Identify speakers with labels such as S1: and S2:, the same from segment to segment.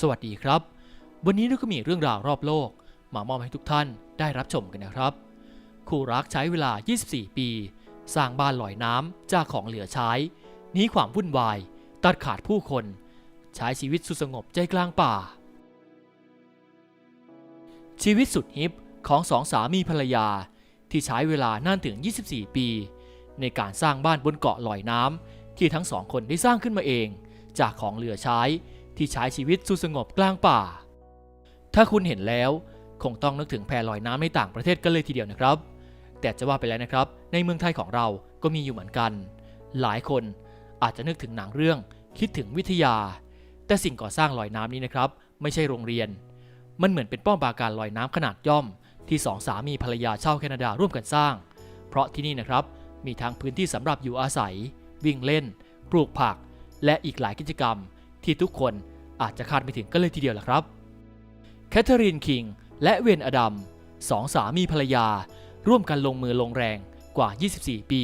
S1: สวัสดีครับ วันนี้เราก็มีเรื่องราวรอบโลก มามอบให้ทุกท่านได้รับชมกันนะครับ คู่รักใช้เวลา 24 ปี สร้างบ้านลอยน้ำจากของเหลือใช้หนีความวุ่นวาย ตัดขาดผู้คน ใช้ชีวิตสุดสงบใจกลางป่า ชีวิตสุดฮิปของสองสามีภรรยา ที่ใช้เวลานานถึง 24 ปี ในการสร้างบ้านบนเกาะลอยน้ำที่ทั้งสองคนได้สร้างขึ้นมาเอง จากของเหลือใช้ ที่ใช้ชีวิตสุสงบกลางป่า ถ้าคุณเห็นแล้วคงต้องนึกถึงแพลอยน้ำในต่างประเทศกันเลยทีเดียวนะครับ แต่จะว่าไปแล้วนะครับ ในเมืองไทยของเราก็มีอยู่เหมือนกัน หลายคนอาจจะนึกถึงหนังเรื่องคิดถึงวิทยา แต่สิ่งก่อสร้างลอยน้ำนี้นะครับ ไม่ใช่โรงเรียน มันเหมือนเป็นป้อมปราการลอยน้ำขนาดย่อม ที่สองสามีภรรยาชาวแคนาดาร่วมกันสร้าง เพราะที่นี่นะครับมีทั้งพื้นที่สำหรับอยู่อาศัย วิ่งเล่น ปลูกผัก และอีกหลายกิจกรรม ที่ทุกคนอาจจะคาดไม่ถึงกันเลยทีเดียวล่ะครับแคทเธอรีนคิงและเวนอดัมสองสามีภรรยา ร่วมกันลงมือลงแรงกว่า 24 ปี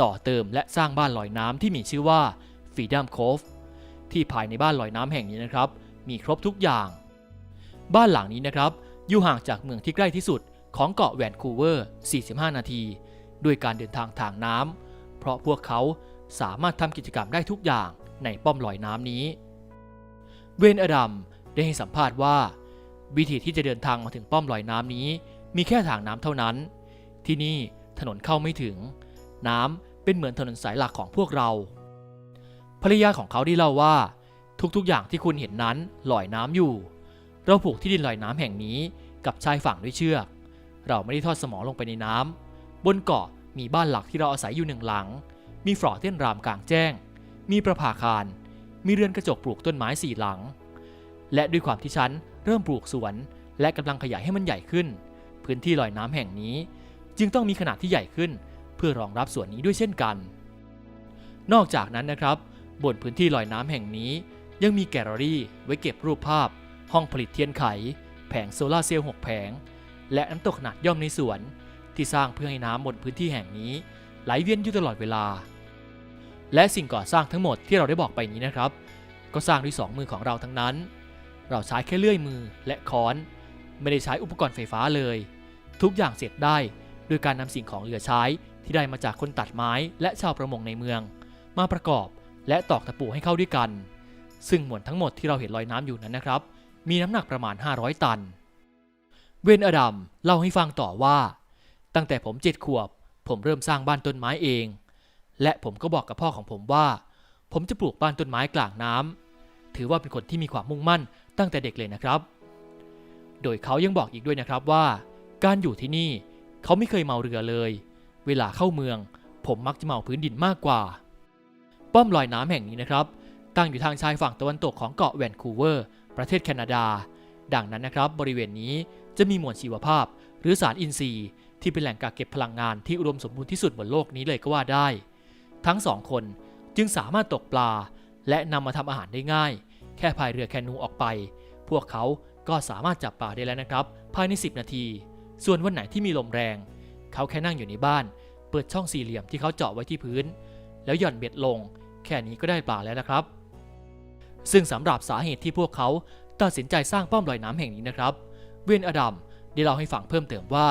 S1: ต่อเติมและสร้างบ้านลอยน้ำที่มีชื่อว่า Freedom Cove ที่ภายในบ้านลอยน้ำแห่งนี้นะครับ มีครบทุกอย่าง บ้านหลังนี้นะครับ อยู่ห่างจากเมืองที่ใกล้ที่สุดของเกาะแวนคูเวอร์ 45 นาที ด้วยการเดินทางทางน้ำเพราะพวกเขาสามารถทำกิจกรรมได้ทุกอย่าง ในป้อมลอยน้ำนี้ เวนอดัมได้ให้สัมภาษณ์ว่า วิธีที่จะเดินทางมาถึงป้อมลอยน้ำนี้ มีแค่ทางน้ำเท่านั้น ที่นี่ถนนเข้าไม่ถึง น้ำเป็นเหมือนถนนสายหลักของพวกเรา ภรรยาของเขาได้เล่าว่า ทุกๆอย่างที่คุณเห็นนั้นลอยน้ำอยู่ เราผูกที่ดินลอยน้ำแห่งนี้กับชายฝั่งด้วยเชือก เราไม่ได้ทอดสมอลงไปในน้ำบนเกาะมีบ้านหลักที่เราอาศัยอยู่หนึ่งหลัง มีฝรอเต้นรามกลางแจ้ง มีประภาคาร มีเรือนกระจกปลูกต้นไม้สี่หลัง และด้วยความที่ฉันเริ่มปลูกสวน และกำลังขยายให้มันใหญ่ขึ้น พื้นที่ลอยน้ำแห่งนี้ จึงต้องมีขนาดที่ใหญ่ขึ้น เพื่อรองรับสวนนี้ด้วยเช่นกัน นอกจากนั้นนะครับ บนพื้นที่ลอยน้ำแห่งนี้ ยังมีแกลเลอรี่ไว้เก็บรูปภาพ ห้องผลิตเทียนไข แผงโซลาร์เซลล์6แผง และน้ำตกขนาดย่อมในสวน ที่สร้างเพื่อให้น้ำบนพื้นที่แห่งนี้ไหลเวียนอยู่ตลอดเวลา และสิ่งก่อสร้างทั้งหมดที่เราได้บอกไปนี้นะครับ ก็สร้างด้วยสองมือของเราทั้งนั้น เราใช้แค่เลื่อยมือและค้อน ไม่ได้ใช้อุปกรณ์ไฟฟ้าเลย ทุกอย่างเสร็จได้ด้วยการนำสิ่งของเหลือใช้ที่ได้มาจากคนตัดไม้และชาวประมงในเมือง มาประกอบและตอกตะปูให้เข้าด้วยกัน ซึ่งมวลทั้งหมดที่เราเห็นลอยน้ำอยู่นั้นนะครับ มีน้ำหนักประมาณ 500 ตัน เวนอดัมเล่าให้ฟังต่อว่า ตั้งแต่ผมเจ็ดขวบ ผมเริ่มสร้างบ้านต้นไม้เอง และผมก็บอกกับพ่อของผมว่า ผมจะปลูกบ้านต้นไม้กลางน้ำถือว่าเป็นคนที่มีความมุ่งมั่นตั้งแต่เด็กเลยนะครับ โดยเขายังบอกอีกด้วยนะครับว่า การอยู่ที่นี่เขาไม่เคยเมาเรือเลย เวลาเข้าเมือง ผมมักจะเมาพื้นดินมากกว่า ป้อมลอยน้ำแห่งนี้นะครับ ตั้งอยู่ทางชายฝั่งตะวันตกของเกาะแวนคูเวอร์ ประเทศแคนาดา ดังนั้นนะครับ บริเวณนี้จะมีมวลชีวภาพ หรือสารอินทรีย์ที่เป็นแหล่งกักเก็บพลังงานที่อุดมสมบูรณ์ที่สุดบนโลกนี้เลยก็ว่าได้ ทั้งสองคนจึงสามารถตกปลา และนำมาทำอาหารได้ง่าย แค่พายเรือแคนูออกไป พวกเขาก็สามารถจับปลาได้แล้วนะครับ ภายใน 10 นาที ส่วนวันไหนที่มีลมแรง เขาแค่นั่งอยู่ในบ้าน เปิดช่องสี่เหลี่ยมที่เขาเจาะไว้ที่พื้น แล้วหย่อนเบ็ดลง แค่นี้ก็ได้ปลาแล้วนะครับ ซึ่งสำหรับสาเหตุที่พวกเขาตัดสินใจสร้างป้อมลอยน้ำแห่งนี้นะครับ เวนอดัมได้เล่าให้ฟังเพิ่มเติมว่า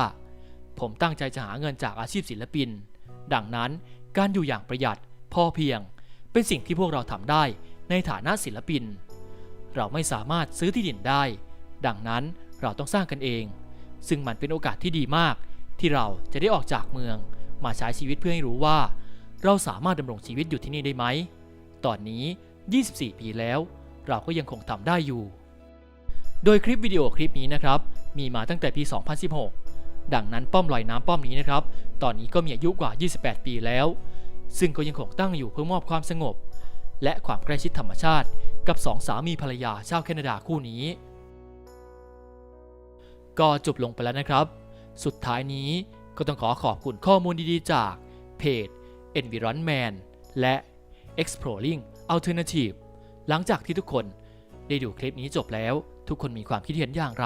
S1: ผมตั้งใจจะหาเงินจากอาชีพศิลปิน ดังนั้น การอยู่อย่างประหยัด พอเพียง เป็นสิ่งที่พวกเราทำได้ในฐานะศิลปิน เราไม่สามารถซื้อที่ดินได้ ดังนั้นเราต้องสร้างกันเอง ซึ่งมันเป็นโอกาสที่ดีมาก ที่เราจะได้ออกจากเมือง มาใช้ชีวิตเพื่อให้รู้ว่า เราสามารถดำรงชีวิตอยู่ที่นี่ได้ไหม ตอนนี้ 24 ปีแล้ว เราก็ยังคงทำได้อยู่ โดยคลิปวิดีโอคลิปนี้นะครับ มีมาตั้งแต่ปี 2016 ดังนั้นป้อมลอยน้ำป้อมนี้นะครับ ตอนนี้ก็มีอายุกว่า 28 ปีแล้ว ซึ่งก็ยังคงตั้งอยู่เพื่อมอบความสงบ และความใกล้ชิดธรรมชาติ กับสองสามีภรรยาชาวแคนาดาคู่นี้ ก็จบลงไปแล้วนะครับ สุดท้ายนี้ก็ต้องขอขอบคุณข้อมูลดีๆ จากเพจ Environment และ Exploring Alternative หลังจากที่ทุกคนได้ดูคลิปนี้จบแล้ว ทุกคนมีความคิดเห็นอย่างไร